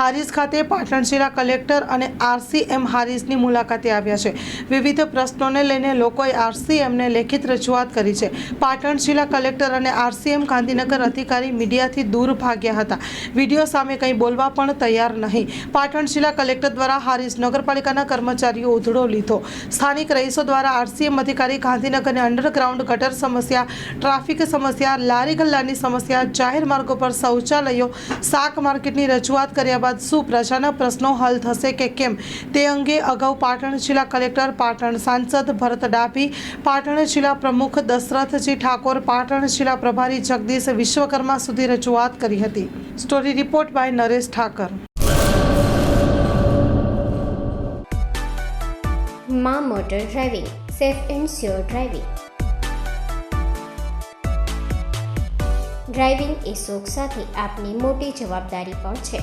હારીજ ખાતે પાટણ જિલ્લા કલેક્ટર અને આરસીએમ હારીસની મુલાકાતે આવ્યા છે. વિવિધ પ્રશ્નોને લઈને લોકોએ આરસીએમને લેખિત રજૂઆત કરી છે. પાટણ જિલ્લા કલેક્ટર અને આરસીએમ ગાંધીનગર અધિકારી મીડિયાથી દૂર ભાગ્યા હતા. વીડિયો સામે કંઈ બોલવા પણ તૈયાર નહીં. પાટણ જિલ્લા કલેક્ટર દ્વારા હારીસ નગરપાલિકાના કર્મચારીઓ ઉધડો લીધો. સ્થાનિક રહીશો દ્વારા આરસીએમ અધિકારી ગાંધીનગરની અંડરગ્રાઉન્ડ ગટર સમસ્યા, ટ્રાફિક સમસ્યા, લારી ગલ્લાની સમસ્યા, જાહેર માર્ગો પર શૌચાલયો શાક માર્કેટની રજૂઆત કર્યા બાદ શું પ્રજાના પ્રશ્નો હલ થશે કે કેમ? તે અંગે અગાઉ પાટણ જિલ્લા કલેક્ટર, પાટણ સાંસદ ભરત ડાભી, પાટણ જિલ્લા પ્રમુખ દશરથજી ઠાકોર, પાટણ જિલ્લા પ્રભારી જગદીશ વિશ્વકર્મા સુધી રજૂઆત કરી હતી. Story report by Naresh Thakar. માં motor driving, safe and sure driving. Driving એ શોખ સાથે આપની મોટી જવાબદારી પણ છે.